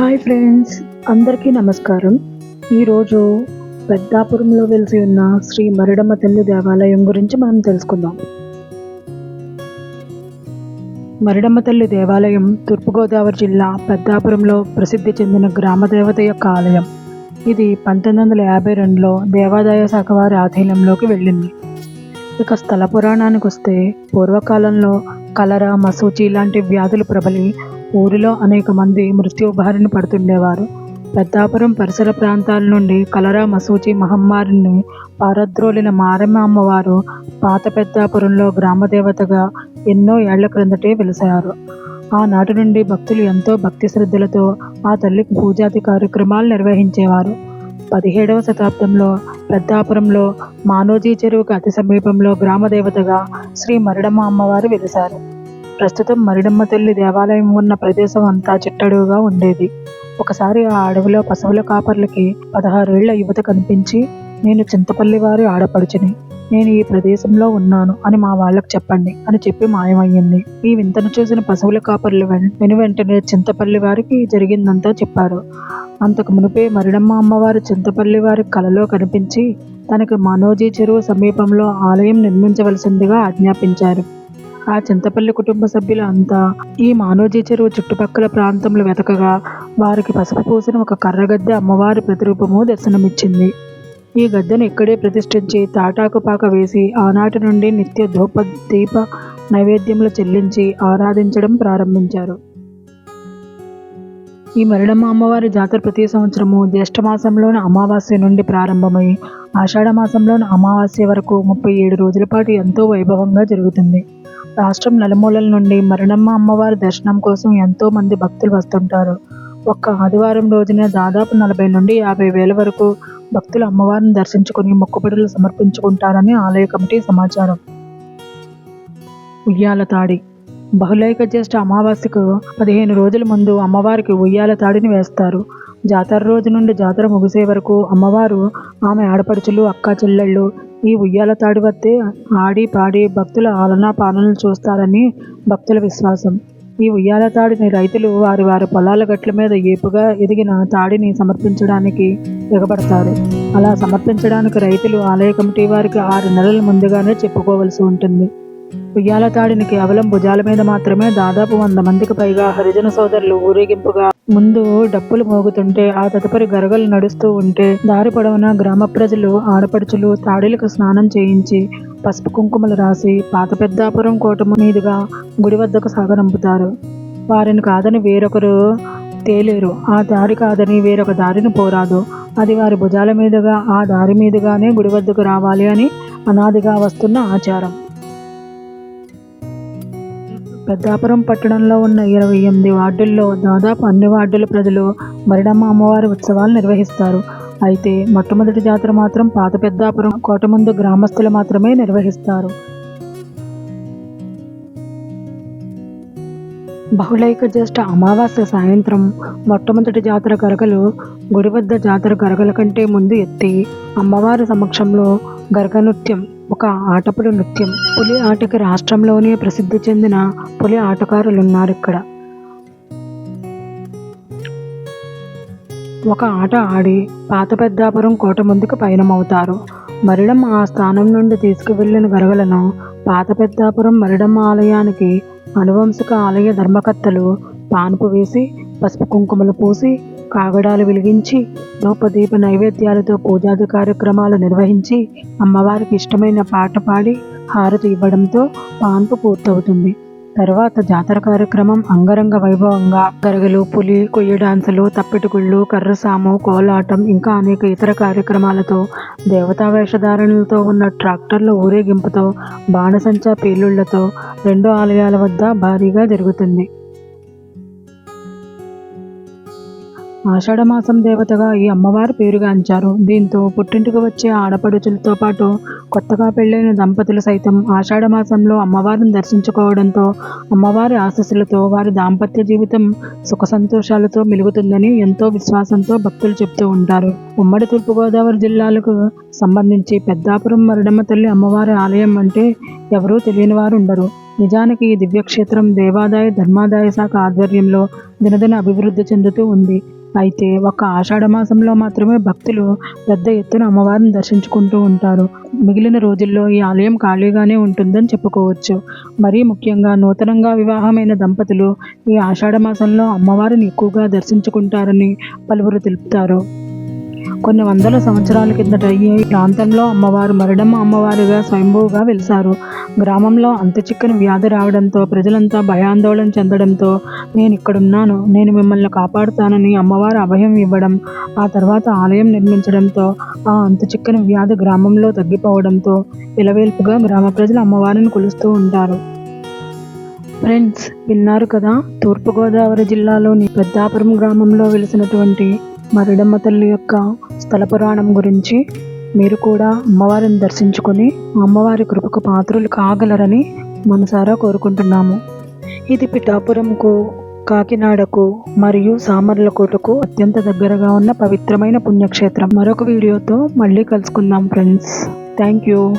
Hi friends అందరికీ నమస్కారం. ఈరోజు పెద్దాపురంలో వెలిసి ఉన్న శ్రీ మరిడమ్మ తల్లి దేవాలయం గురించి మనం తెలుసుకుందాం. మరిడమ్మ తల్లి దేవాలయం తూర్పుగోదావరి జిల్లా పెద్దాపురంలో ప్రసిద్ధి చెందిన గ్రామదేవత యొక్క ఆలయం. ఇది పంతొమ్మిది వందల యాభై రెండులో దేవాదాయ శాఖ వారి ఆధీనంలోకి వెళ్ళింది. ఇక స్థల పురాణానికి వస్తే పూర్వకాలంలో కలరా మసూచి లాంటి వ్యాధులు ప్రబలి ఊరిలో అనేక మంది మృత్యు బారిన పడుతుండేవారు. పెద్దాపురం పరిసర ప్రాంతాల నుండి కలరా మసూచి మహమ్మారిని పారద్రోలిన మారమ్మ అమ్మవారు పాత పెద్దాపురంలో గ్రామదేవతగా ఎన్నో ఏళ్ళ క్రిందటే వెలిసారు ఆనాటి నుండి భక్తులు ఎంతో భక్తి శ్రద్ధలతో ఆ తల్లికి పూజాది కార్యక్రమాలు నిర్వహించేవారు. పదిహేడవ శతాబ్దంలో పెద్దాపురంలో మానోజీ చెరువుకు అతి సమీపంలో గ్రామదేవతగా శ్రీ మరడమ్మ అమ్మవారు వెలిశారు. ప్రస్తుతం మరిడమ్మ తల్లి దేవాలయం ఉన్న ప్రదేశం అంతా చిట్టడుగా ఉండేది. ఒకసారి ఆ అడవిలో పశువుల కాపర్లకి పదహారేళ్ళ యువత కనిపించి నేను చింతపల్లి వారి ఆడపడుచుని నేను ఈ ప్రదేశంలో ఉన్నాను అని మా వాళ్ళకు చెప్పండి అని చెప్పి మాయమయ్యింది. ఈ వింతను చూసిన పశువుల కాపర్లు వెను వెంటనే చింతపల్లి వారికి జరిగిందంతా చెప్పారు. అంతకు మునిపే మరిడమ్మ అమ్మవారు చింతపల్లి వారి కలలో కనిపించి తనకు మనోజీ చెరువు సమీపంలో ఆలయం నిర్మించవలసిందిగా ఆజ్ఞాపించారు. ఆ చింతపల్లి కుటుంబ సభ్యులు అంతా ఈ మానోజీ చెరువు చుట్టుపక్కల ప్రాంతంలో వెతకగా వారికి పసుపు పూసిన ఒక కర్రగద్దె అమ్మవారి ప్రతిరూపము దర్శనమిచ్చింది. ఈ గద్దెను ఇక్కడే ప్రతిష్ఠించి తాటాకు పాక వేసి ఆనాటి నుండి నిత్య ధూప దీప నైవేద్యములు చెల్లించి ఆరాధించడం ప్రారంభించారు. ఈ మరణమ్మ అమ్మవారి జాతర ప్రతి సంవత్సరము జ్యేష్ఠమాసంలోని అమావాస్య నుండి ప్రారంభమై ఆషాఢమాసంలోని అమావాస్య వరకు ముప్పై ఏడు రోజుల పాటు ఎంతో వైభవంగా జరుగుతుంది. రాష్ట్రం నలుమూలల నుండి మరణమ్మ అమ్మవారి దర్శనం కోసం ఎంతో మంది భక్తులు వస్తుంటారు. ఒక్క ఆదివారం రోజున దాదాపు నలభై నుండి యాభై వేల వరకు భక్తులు అమ్మవారిని దర్శించుకుని మొక్కుబడులు సమర్పించుకుంటారని ఆలయ కమిటీ సమాచారం. ఉయ్యాల తాడి. బహుళైక జ్యేష్ఠ అమావాస్యకు పదిహేను రోజుల ముందు అమ్మవారికి ఉయ్యాల తాడిని వేస్తారు. జాతర రోజు నుండి జాతర ముగిసే వరకు అమ్మవారు ఆమె ఆడపడుచులు అక్కా చెల్లెళ్ళు ఈ ఉయ్యాల తాడి వద్దే ఆడి పాడి భక్తుల ఆలనా పాలనలు చూస్తారని భక్తుల విశ్వాసం. ఈ ఉయ్యాల తాడిని రైతులు వారి వారి పొలాల గట్ల మీద ఏపుగా ఎదిగిన తాడిని సమర్పించడానికి ఎగబడతారు. అలా సమర్పించడానికి రైతులు ఆలయ కమిటీ వారికి ఆరు నెలల ముందుగానే చెప్పుకోవలసి ఉంటుంది. ఉయ్యాల తాడిని కేవలం భుజాల మీద మాత్రమే దాదాపు వంద మందికి పైగా హరిజన సోదరులు ఊరేగింపుగా ముందు డప్పులు మోగుతుంటే ఆ తదుపరి గరగలు నడుస్తూ ఉంటే దారి పొడవునా గ్రామ ప్రజలు ఆడపడుచులు తాడిలకు స్నానం చేయించి పసుపు కుంకుమలు రాసి పాత పెద్దాపురం కోట మీదుగా గుడి వద్దకు సాగనంపుతారు. వారిని కాదని వేరొకరు తేలేరు. ఆ దారి కాదని వేరొక దారిని పోరాదు. అది వారి భుజాల మీదుగా ఆ దారి మీదుగానే గుడి వద్దకు రావాలి అని అనాదిగా వస్తున్న ఆచారం. పెద్దాపురం పట్టణంలో ఉన్న ఇరవై ఎనిమిది వార్డుల్లో దాదాపు అన్ని వార్డుల ప్రజలు మరిడమ్మ అమ్మవారి ఉత్సవాలు నిర్వహిస్తారు. అయితే మొట్టమొదటి జాతర మాత్రం పాత పెద్దాపురం కోట ముందు గ్రామస్తులు మాత్రమే నిర్వహిస్తారు. బహుళైక జ్యేష్ఠ అమావాస్య సాయంత్రం మొట్టమొదటి జాతర గరగలు గుడి వద్ద జాతర గరగల కంటే ముందు ఎత్తి అమ్మవారి సమక్షంలో గరగ నృత్యం ఒక ఆటపుడు నృత్యం. పులి ఆటకి రాష్ట్రంలోనే ప్రసిద్ధి చెందిన పులి ఆటగారులు ఉన్నారు ఇక్కడ. ఒక ఆట ఆడి పాత పెద్దాపురం కోట ముందుకు పయనమవుతారు. మరిడమ్మ ఆ స్థానం నుండి తీసుకువెళ్ళిన గరగలను పాత పెద్దాపురం మరిడమ్మ ఆలయానికి అనువంశిక ఆలయ ధర్మకర్తలు పానుపు వేసి పసుపు కుంకుమలు పూసి కాగడాలు వెలిగించి ధూపదీప నైవేద్యాలతో పూజాది కార్యక్రమాలు నిర్వహించి అమ్మవారికి ఇష్టమైన పాట పాడి హారతి ఇవ్వడంతో పాన్పు పూర్తవుతుంది. తర్వాత జాతర కార్యక్రమం అంగరంగ వైభవంగా గరగలు పులి కొయ్య డాన్సులు తప్పిటిగుళ్ళు కర్రసాము కోలాటం ఇంకా అనేక ఇతర కార్యక్రమాలతో దేవతా వేషధారణలతో ఉన్న ట్రాక్టర్ల ఊరేగింపుతో బాణసంచా పేలుళ్ళతో రెండు ఆలయాల వద్ద భారీగా జరుగుతుంది. ఆషాఢమాసం దేవతగా ఈ అమ్మవారి పేరుగాంచారు. దీంతో పుట్టింటికి వచ్చే ఆడపడుచులతో పాటు కొత్తగా పెళ్ళైన దంపతులు సైతం ఆషాఢమాసంలో అమ్మవారిని దర్శించుకోవడంతో అమ్మవారి ఆశస్సులతో వారి దాంపత్య జీవితం సుఖ సంతోషాలతో మెలుగుతుందని ఎంతో విశ్వాసంతో భక్తులు చెప్తూ ఉంటారు. ఉమ్మడి తూర్పుగోదావరి జిల్లాలకు సంబంధించి పెద్దాపురం మరిడమ్మ తల్లి అమ్మవారి ఆలయం అంటే ఎవరూ తెలియని వారు ఉండరు. నిజానికి ఈ దివ్యక్షేత్రం దేవాదాయ ధర్మాదాయ శాఖ ఆధ్వర్యంలో దినదిన అభివృద్ధి చెందుతూ ఉంది. అయితే ఒక ఆషాఢ మాసంలో మాత్రమే భక్తులు పెద్ద ఎత్తున అమ్మవారిని దర్శించుకుంటూ ఉంటారు. మిగిలిన రోజుల్లో ఈ ఆలయం ఖాళీగానే ఉంటుందని చెప్పుకోవచ్చు. మరీ ముఖ్యంగా నూతనంగా వివాహమైన దంపతులు ఈ ఆషాఢ మాసంలో అమ్మవారిని ఎక్కువగా దర్శించుకుంటారని పలువురు తెలుపుతారు. కొన్ని వందల సంవత్సరాల కిందట ఈ ప్రాంతంలో అమ్మవారు మరడమ్మ అమ్మవారిగా స్వయంభూగా వెలిశారు. గ్రామంలో అంత చిక్కని వ్యాధి రావడంతో ప్రజలంతా భయాందోళన చెందడంతో నేను ఇక్కడున్నాను. నేను మిమ్మల్ని కాపాడుతానని అమ్మవారు అభయం ఇవ్వడం ఆ తర్వాత ఆలయం నిర్మించడంతో ఆ అంత చిక్కని వ్యాధి గ్రామంలో తగ్గిపోవడంతో ఇలవేల్పుగా గ్రామ ప్రజలు అమ్మవారిని కొలుస్తూ ఉంటారు. ఫ్రెండ్స్ విన్నారు కదా? తూర్పుగోదావరి జిల్లాలోని పెద్దాపురం గ్రామంలో వెలిసినటువంటి మరిడమ్మ తల్లి యొక్క స్థల పురాణం గురించి మీరు కూడా అమ్మవారిని దర్శించుకొని అమ్మవారి కృపకు పాత్రలు కాగలరని మనసారా కోరుకుంటున్నాము. ఇది పిఠాపురంకు కాకినాడకు మరియు సామర్లకోటకు అత్యంత దగ్గరగా ఉన్న పవిత్రమైన పుణ్యక్షేత్రం. మరొక వీడియోతో మళ్ళీ కలుసుకుందాం ఫ్రెండ్స్. Thank you.